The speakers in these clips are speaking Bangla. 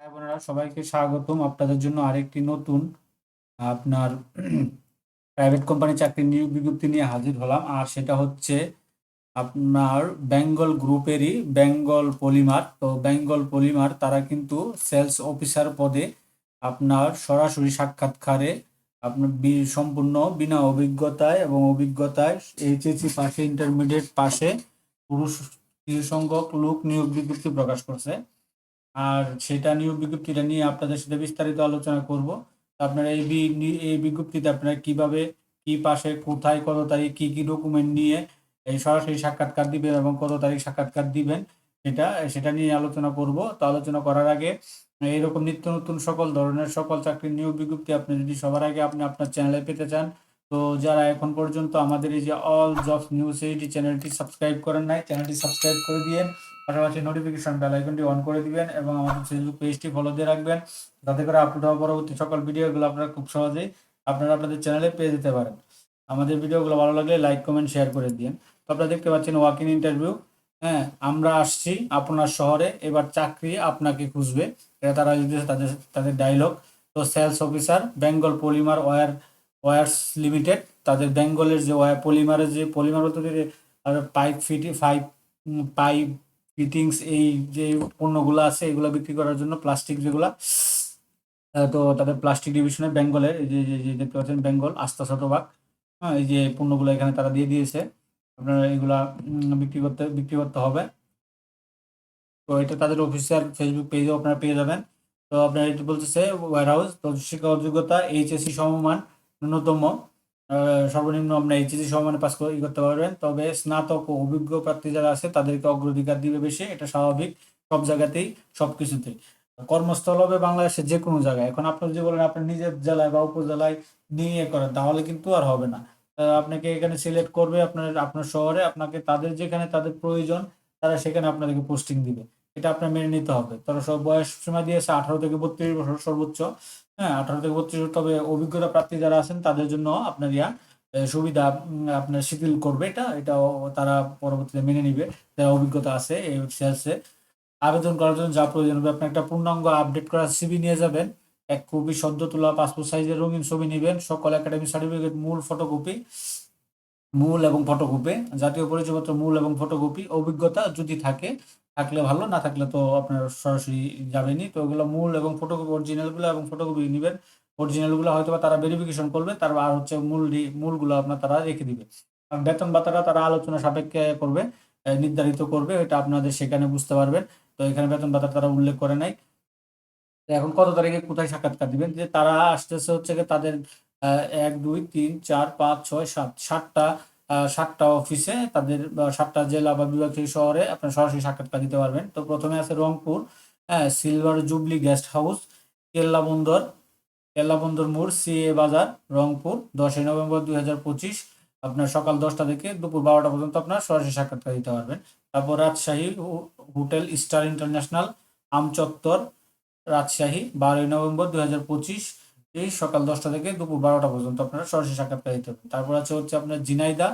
ভাই বোনেরা সবাইকে স্বাগতম। আপনাদের জন্য আরেকটি নতুন আপনার প্রাইভেট কোম্পানি চাকরির নিয়োগ বিজ্ঞপ্তি নিয়ে হাজির হলাম। আর সেটা হচ্ছে আপনার বেঙ্গল গ্রুপেরই বেঙ্গল পলিমার। তো বেঙ্গল পলিমার, তারা কিন্তু সেলস অফিসার পদে আপনার সরাসরি সাক্ষাৎকারে আপনার সম্পূর্ণ বিনা অভিজ্ঞতায় এবং অভিজ্ঞতায় এইচএসসি পাশে ইন্টারমিডিয়েট পাশে পুরুষ সংখ্যক লোক নিয়োগ বিজ্ঞপ্তি প্রকাশ করছে। আর সেটা নিয়োগ বিজ্ঞপ্তিটা নিয়ে আপনাদের সাথে বিস্তারিত আলোচনা করব। আপনারা এই এই বিজ্ঞপ্তিতে আপনারা কীভাবে, কি পাশে, কোথায়, কত তারিখ, কি কি ডকুমেন্ট নিয়ে এই সরাসরি সাক্ষাৎকার দিবেন এবং কত তারিখ সাক্ষাৎকার দিবেন, সেটা সেটা নিয়ে আলোচনা করব। তো আলোচনা করার আগে এইরকম নিত্য নতুন সকল ধরনের সকল চাকরির নিয়োগ বিজ্ঞপ্তি আপনি যদি সবার আগে আপনি আপনার চ্যানেলে পেতে চান তো যারা এখন পর্যন্ত আমাদের এই যে অল জব নিউজ এইটি চ্যানেলটি সাবস্ক্রাইব করেন নাই চ্যানেলটি সাবস্ক্রাইব করে দিয়েন। পাশাপাশি নোটিফিকেশন বেল আইকনটি অন করে দিবেন এবং আমাদের ফেসবুক পেজটি ফলো দিয়ে রাখবেন। যাতে করে আপলোড হওয়া পরবর্তী সকল ভিডিওগুলো আপনারা খুব সহজেই আপনারা আপনাদের চ্যানেলে পেয়ে যেতে পারেন। আমাদের ভিডিওগুলো ভালো লাগলে লাইক কমেন্ট শেয়ার করে দিন তো আপনারা দেখতে পাচ্ছেন ওয়াক ইন ইন্টারভিউ হ্যাঁ আমরা আসছি আপনার শহরে। এবার চাকরি আপনাকে খুঁজবে। এটা তারা তাদের তাদের ডায়লগ তো sales officer Bengal polymer war wares limited, তাদের বেঙ্গলের যে ওয়ার পলিমারের যে, পলিমার বলতে পাইপ ফিটি ফাইভ পাইপ ফিটিংস এই যে পণ্যগুলো আছে, এগুলো বিক্রি করার জন্য প্লাস্টিক যেগুলা তো তাদের প্লাস্টিক ডিভিশনে বেঙ্গলের যে যে- দেখতে পাচ্ছেন বেঙ্গল আস্থা শতভাগ হ্যাঁ এই যে পণ্যগুলো এখানে তারা দিয়ে দিয়েছে, আপনারা এগুলা বিক্রি করতে বিক্রি করতে হবে। তো এটা তাদের অফিসিয়াল ফেসবুক পেজেও আপনারা পেয়ে যাবেন। তো আপনার এটা বলতেছে ওয়ার হাউস তো শিক্ষা যোগ্যতা এইচএসসি সমমান ন্যূনতম সর্বনিম্ন আপনার এইচএসসি সমমানে পাস করতে পারবেন। তবে স্নাতক ও অভিজ্ঞ প্রার্থী যারা আছে, তাদেরকে অগ্রাধিকার দিবে বেশি। এটা স্বাভাবিক সব জায়গাতেই, সব কিছুতেই। কর্মস্থল হবে বাংলাদেশের যে কোনো জায়গায়। এখন আপনি যদি বলেন আপনার নিজের জেলায় বা উপজেলায় নিয়ে করেন, তাহলে কিন্তু আর হবে না। আপনাকে এখানে সিলেক্ট করবে আপনার আপনার শহরে। আপনাকে তাদের যেখানে তাদের প্রয়োজন, তারা সেখানে আপনাদেরকে পোস্টিং দিবে। এটা আপনার মেনে নিতে হবে। তারা সব বয়স সীমা দিয়েছে আঠারো থেকে বত্রিশ বছর সর্বোচ্চ। হ্যাঁ আঠারো থেকে বত্রিশ, তবে অভিজ্ঞতা প্রার্থী যারা আছেন, তাদের জন্য আপনার ইয়া সুবিধা আপনার শিথিল করবে এটা, এটাও তারা পরবর্তীতে মেনে নিবে, যারা অভিজ্ঞতা আছে এই সেলসে আবেদন করার জন্য যা প্রয়োজন হবে, আপনি একটা পূর্ণাঙ্গ আপডেট করা সিবি নিয়ে যাবেন, এক কপি সদ্য তোলা পাসপোর্ট সাইজের রঙিন ছবি নেবেন, সকল একাডেমি সার্টিফিকেট মূল ফটোকপি মূল এবং ফটোকপি জাতীয় পরিচয়পত্র মূল এবং ফটোকপি অভিজ্ঞতা যদি থাকে থাকলে ভালো, না থাকলে তো আপনার সরাসরি যাবেনি তো ওগুলো মূল এবং ফটোকপি অরিজিনালগুলো এবং ফটোকপি নেবেন। অরিজিনালগুলো হয়তো বা তারা ভেরিফিকেশন করবে, তার আর হচ্ছে মূল মূলগুলো আপনার তারা রেখে দিবে। বেতন ভাতাটা তারা আলোচনা সাপেক্ষে করবে নির্ধারিত করবে, এটা আপনাদের সেখানে বুঝতে পারবেন। তো এখানে বেতন ভাতা তারা উল্লেখ করে নাই। এখন কত তারিখে কোথায় সাক্ষাৎকার দিবেন? যে তারা আসতেছে হচ্ছে তাদের এক, দুই, তিন, চার, পাঁচ, ছয়, সাত, সাতটা সাতটা অফিসে তাদের সাতটা জেলা বা বিভাগ থেকে শহরে আপনার সরাসরি সাক্ষাৎকার দিতে পারবেন। তো প্রথমে আছে রংপুর হ্যাঁ silver jubilee guest house Kella Bandar Kella Bandar মোড়, সিএ বাজার, রংপুর, দশই নভেম্বর দুই হাজার পঁচিশ। আপনার সকাল দশটা থেকে দুপুর বারোটা পর্যন্ত আপনার সরাসরি সাক্ষাৎকার দিতে পারবেন। তারপর Rajshahi hotel star international, Amchattar, Rajshahi, বারোই নভেম্বর দুই হাজার পঁচিশ। এই সকাল দশটা থেকে দুপুর বারোটা পর্যন্ত আপনারা সরাসরি সাক্ষাৎকার দিতে হবে তারপর আছে হচ্ছে আপনার জিনাইদা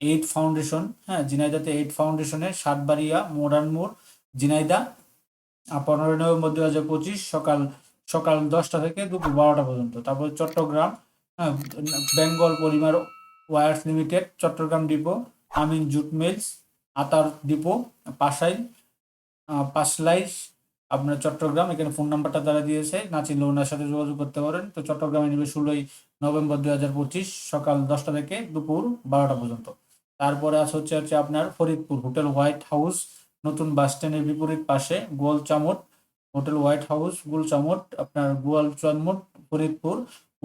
এইট ফাউন্ডেশন হ্যাঁ জিনাইদাতে এইট ফাউন্ডেশনে সাতবাড়িয়া, মডার্ন মোড়, জিনাইদা পনেরোই নভেম্বর দুই হাজার পঁচিশ সকাল সকাল দশটা থেকে দুপুর বারোটা পর্যন্ত। তারপর চট্টগ্রাম হ্যাঁ Bengal polymer wares limited, Chattogram depot Amin jute mills, আতার ডিপো পাশাই পাশলাইশ আপনার চট্টগ্রাম, এখানে ফোন নাম্বারটা তারা দিয়েছে, না চিনলে ওনার সাথে যোগাযোগ করতে পারেন। তো চট্টগ্রামে নেবে ষোলোই নভেম্বর দুই হাজার পঁচিশ সকাল দশটা থেকে দুপুর বারোটা পর্যন্ত। তারপরে আছে হচ্ছে হচ্ছে আপনার ফরিদপুর, হোটেল হোয়াইট হাউস, নতুন বাস স্ট্যান্ডের বিপরীত পাশে Goalchamat, hotel white house Goalchamat, আপনার গোয়াল চামট, ফরিদপুর,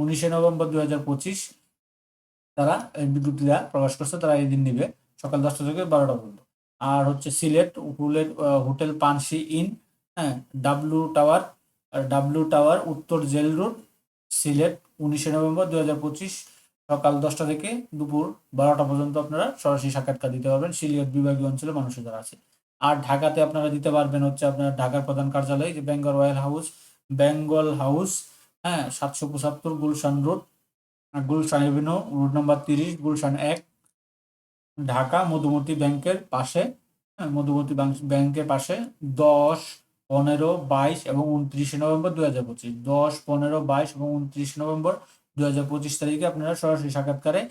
উনিশে নভেম্বর দুই হাজার পঁচিশ তারা এই বিজ্ঞপ্তিটা প্রকাশ করছে, তারা এই দিন নিবে, সকাল দশটা থেকে বারোটা পর্যন্ত। আর হচ্ছে Sylhet hotel hotel Pansi inn হ্যাঁ ডাব্লু টাওয়ার আর ডাব্লু টাওয়ার উত্তর জেল রোড সিলেট, উনিশে নভেম্বর দুই হাজার পঁচিশ সকাল দশটা থেকে দুপুর বারোটা পর্যন্ত আপনারা সরাসরি সাক্ষাৎকার দিতে পারবেন। সিলেট বিভাগীয় অঞ্চলে মানুষের যারা আছে। আর ঢাকাতে আপনারা দিতে পারবেন হচ্ছে আপনার ঢাকার প্রধান কার্যালয়, যে Bengal royal house Bengal house হ্যাঁ সাতশো পঁচাত্তর Gulshan road Gulshan avenue road number তিরিশ, গুলশান এক, ঢাকা, মধুমতি ব্যাংকের পাশে হ্যাঁ মধুমতি ব্যাংকের পাশে দশ পনেরো, বাইশ এবং উনত্রিশে নভেম্বর দুই হাজার পঁচিশ। দশ, পনেরো, বাইশ এবং উনত্রিশে নভেম্বর দুই হাজার পঁচিশ তারিখে আপনারা সরাসরি সাক্ষাৎকারে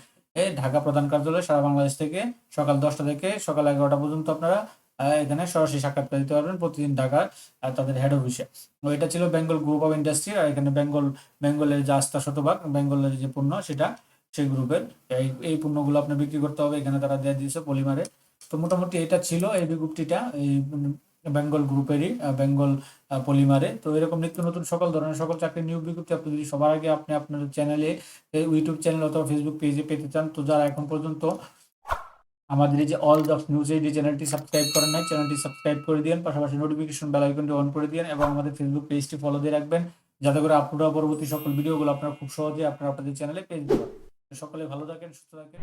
ঢাকা প্রধান কার্যালয় সারা বাংলাদেশ থেকে সকাল দশটা থেকে সকাল এগারোটা পর্যন্ত আপনারা এখানে সরাসরি সাক্ষাৎকার দিতে পারবেন প্রতিদিন ঢাকার তাদের হেড অফিসে এটা ছিল বেঙ্গল গ্রুপ অফ ইন্ডাস্ট্রি আর এখানে বেঙ্গল বেঙ্গলের যে আস্থা শতভাগ বেঙ্গলের যে পণ্য সেটা সেই গ্রুপের এই এই পণ্যগুলো আপনার বিক্রি করতে হবে, এখানে তারা দিয়ে দিয়েছে পলিমারে। তো মোটামুটি এটা ছিল এই বিজ্ঞপ্তিটা। এই বেঙ্গল গ্রুপেরই বেঙ্গল পলিমারে। তো এরকম নিত্য নতুন সকল ধরনের সকল চাকরির নিয়োগ বিজ্ঞপ্তি আপনি যদি সবার আগে আপনি আপনার চ্যানেলে ইউটিউব চ্যানেল অথবা ফেসবুক পেজে পেতে চান, তো যারা এখন পর্যন্ত আমাদের এই যে অল জবস নিউজ এই যে চ্যানেলটি সাবস্ক্রাইব করেন নাই, চ্যানেলটি সাবস্ক্রাইব করে দিন পাশাপাশি নোটিফিকেশন বেল আইকনটি অন করে দিন এবং আমাদের ফেসবুক পেজটি ফলো দিয়ে রাখবেন, যাতে করে হওয়া পরবর্তী সকল ভিডিওগুলো আপনারা খুব সহজে আপনারা আপনাদের চ্যানেলে পেয়ে দিতে পারেন। সকলে ভালো থাকেন, সুস্থ থাকেন।